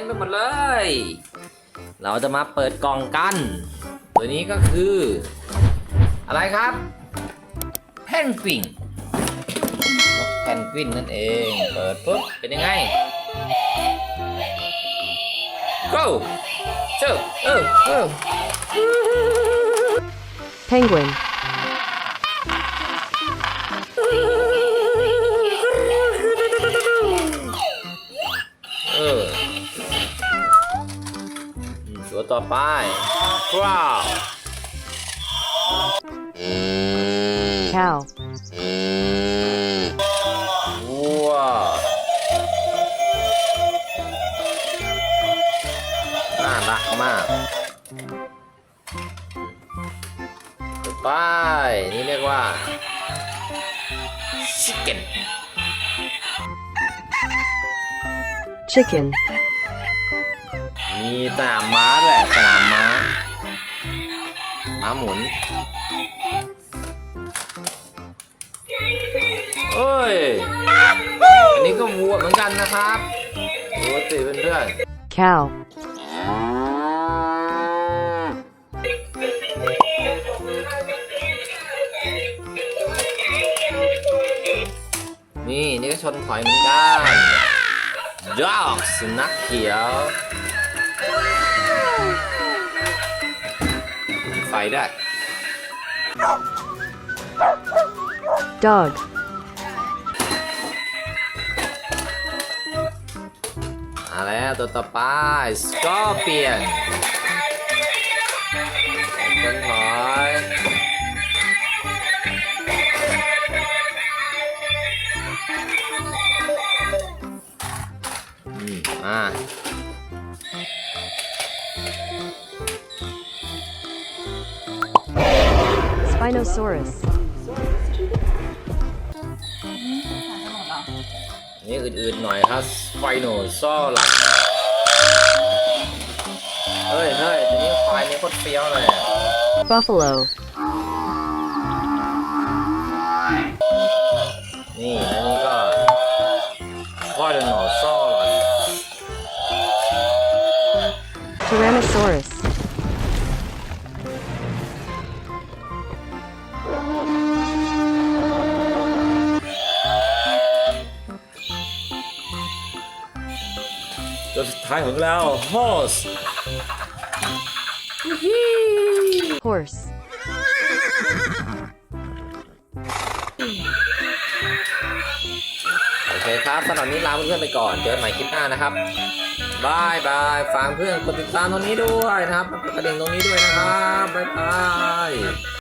มไปหมดเลย เราจะมาเปิดกล่องกัน ตัวนี้ก็คือ อะไรครับ แพนกวินนกแพนกวินนั่นเอง เปิดปุ๊บ เป็นยังไง go เจ้เออเออ Penguin. ตัวต่อไปว้าว Cow. วัว น่ารักมาก ต่อไป นี่เรียกว่า chicken Chicken. มีสนามม้าด้วยสนามม้า ม้าหมุน เอ้ย อันนี้ก็วัวเหมือนกันนะครับวัวสิเพื่อน Cow. ๆนี่นี่ก็ชนถอยเหมือนกัน dog สุนัขเขียว ไฟได้ Dog. มาแล้วตัวต่อไป scorpion คนถอยอืมมา Spinosaurus. นี่อื่นๆหน่อยครับไฟโนซอหลักเฮ้ยเฮ้ยตัวนี้ไฟนี่โคตรเฟี้ยวเลยอะ Buffalo. นี่อันนี้ก็ไฟโนซอหลัก Tyrannosaurus. ตัวสุดท้ายของเรา horse Horse. โอเคครับสำหรับนี้ลาเพื่อนๆไปก่อนเจอกันใหม่คลิปหน้านะครับบายบายฝากเพื่อนกดติดตามตรงนี้ด้วยนะครับกดกระดิ่งตรงนี้ด้วยนะครับบายบาย